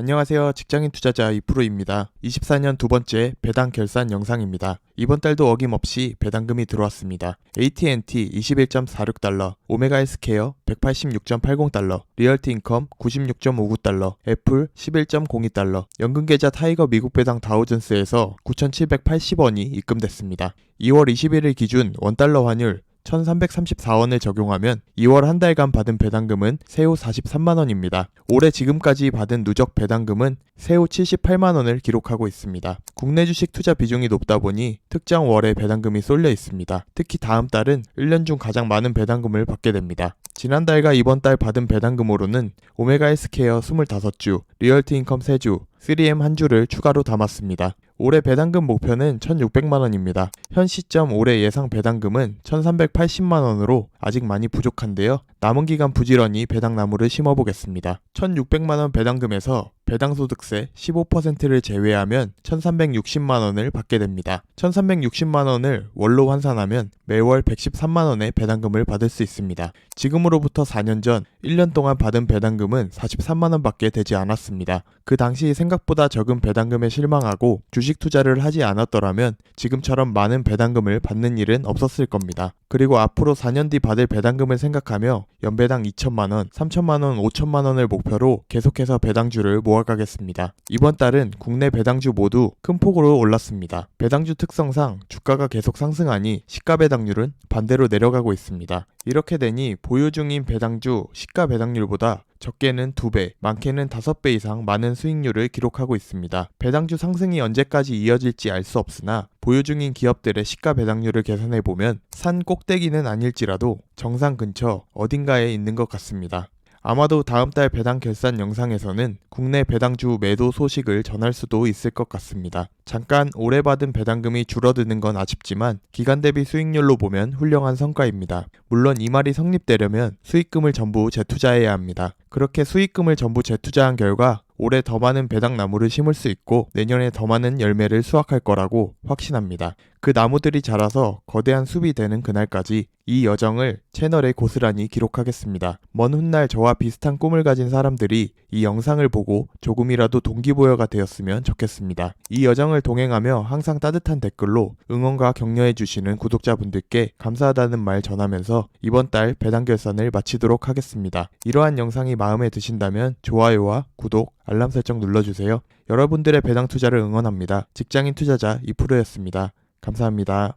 안녕하세요. 직장인 투자자 이프로입니다. 24년 두 번째 배당 결산 영상입니다. 이번 달도 어김없이 배당금이 들어왔습니다. AT&T 21.46달러, 오메가 헬스케어 186.80달러, 리얼티 인컴 96.59달러, 애플 11.02달러, 연금계좌 타이거 미국 배당 다우존스에서 9,780원이 입금됐습니다. 2월 21일 기준 원달러 환율 1334원을 적용하면 2월 한 달간 받은 배당금은 새우 43만원입니다. 올해 지금까지 받은 누적 배당금은 새우 78만원을 기록하고 있습니다. 국내 주식 투자 비중이 높다 보니 특정 월에 배당금이 쏠려 있습니다. 특히 다음 달은 1년 중 가장 많은 배당금을 받게 됩니다. 지난달과 이번 달 받은 배당금으로는 오메가 헬스케어 25주, 리얼티 인컴 3주, 3M 한 주를 추가로 담았습니다. 올해 배당금 목표는 1,600만 원입니다. 현 시점 올해 예상 배당금은 1,380만 원으로 아직 많이 부족한데요. 남은 기간 부지런히 배당나무를 심어보겠습니다. 1,600만 원 배당금에서 배당소득세 15%를 제외하면 1,360만 원을 받게 됩니다. 1,360만 원을 월로 환산하면 매월 113만 원의 배당금을 받을 수 있습니다. 지금으로부터 4년 전 1년 동안 받은 배당금은 43만 원 밖에 되지 않았습니다. 그 당시 생각보다 적은 배당금에 실망하고 주식 투자를 하지 않았더라면 지금처럼 많은 배당금을 받는 일은 없었을 겁니다. 그리고 앞으로 4년 뒤 받을 배당금을 생각하며 연배당 2천만 원, 3천만 원, 5천만 원을 목표로 계속해서 배당주를 모아가겠습니다. 이번 달은 국내 배당주 모두 큰 폭으로 올랐습니다. 배당주 특성상 주가가 계속 상승하니 시가 배당률은 반대로 내려가고 있습니다. 이렇게 되니 보유 중인 배당주 시가 배당률보다 적게는 2배, 많게는 5배 이상 많은 수익률을 기록하고 있습니다. 배당주 상승이 언제까지 이어질지 알 수 없으나 보유 중인 기업들의 시가 배당률을 계산해 보면 산 꼭대기는 아닐지라도 정상 근처 어딘가에 있는 것 같습니다. 아마도 다음 달 배당 결산 영상에서는 국내 배당주 매도 소식을 전할 수도 있을 것 같습니다. 잠깐 올해 받은 배당금이 줄어드는 건 아쉽지만 기간 대비 수익률로 보면 훌륭한 성과입니다. 물론 이 말이 성립되려면 수익금을 전부 재투자해야 합니다. 그렇게 수익금을 전부 재투자한 결과 올해 더 많은 배당나무를 심을 수 있고 내년에 더 많은 열매를 수확할 거라고 확신합니다. 그 나무들이 자라서 거대한 숲이 되는 그날까지 이 여정을 채널에 고스란히 기록하겠습니다. 먼 훗날 저와 비슷한 꿈을 가진 사람들이 이 영상을 보고 조금이라도 동기부여가 되었으면 좋겠습니다. 이 여정을 동행하며 항상 따뜻한 댓글로 응원과 격려해주시는 구독자분들께 감사하다는 말 전하면서 이번 달 배당 결산을 마치도록 하겠습니다. 이러한 영상이 마음에 드신다면 좋아요와 구독, 알람 설정 눌러주세요. 여러분들의 배당 투자를 응원합니다. 직장인 투자자 이프로였습니다. 감사합니다.